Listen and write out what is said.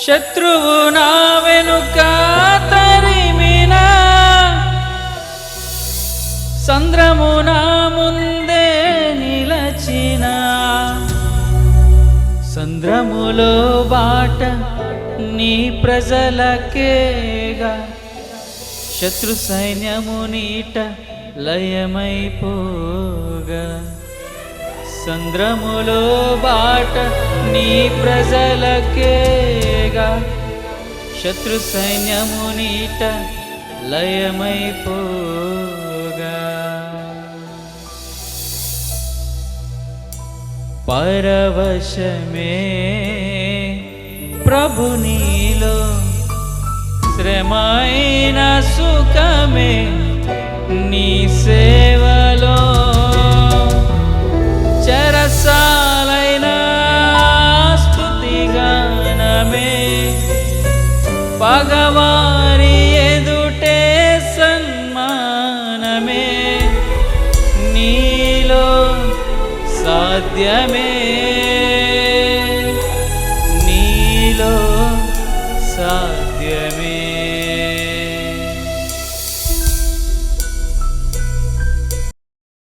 శత్రువు నా వెనుక తరిమిన. సంద్రము నా ముందే నిలచిన. సంద్రములో బాట నీ ప్రజలకేగా. శత్రు సైన్యము నీట లయమైపోగా. సంద్రములో బాట నీ ప్రజలకేగా. శత్రు సైన్యము నీట లయమైపోగా. పరవశమే ప్రభు నీలో శ్రమైన సుఖమే నీ సే పగవారి ఎదుటే సన్మానమే. నీలో సాధ్యమే. నీలో సాధ్యమే.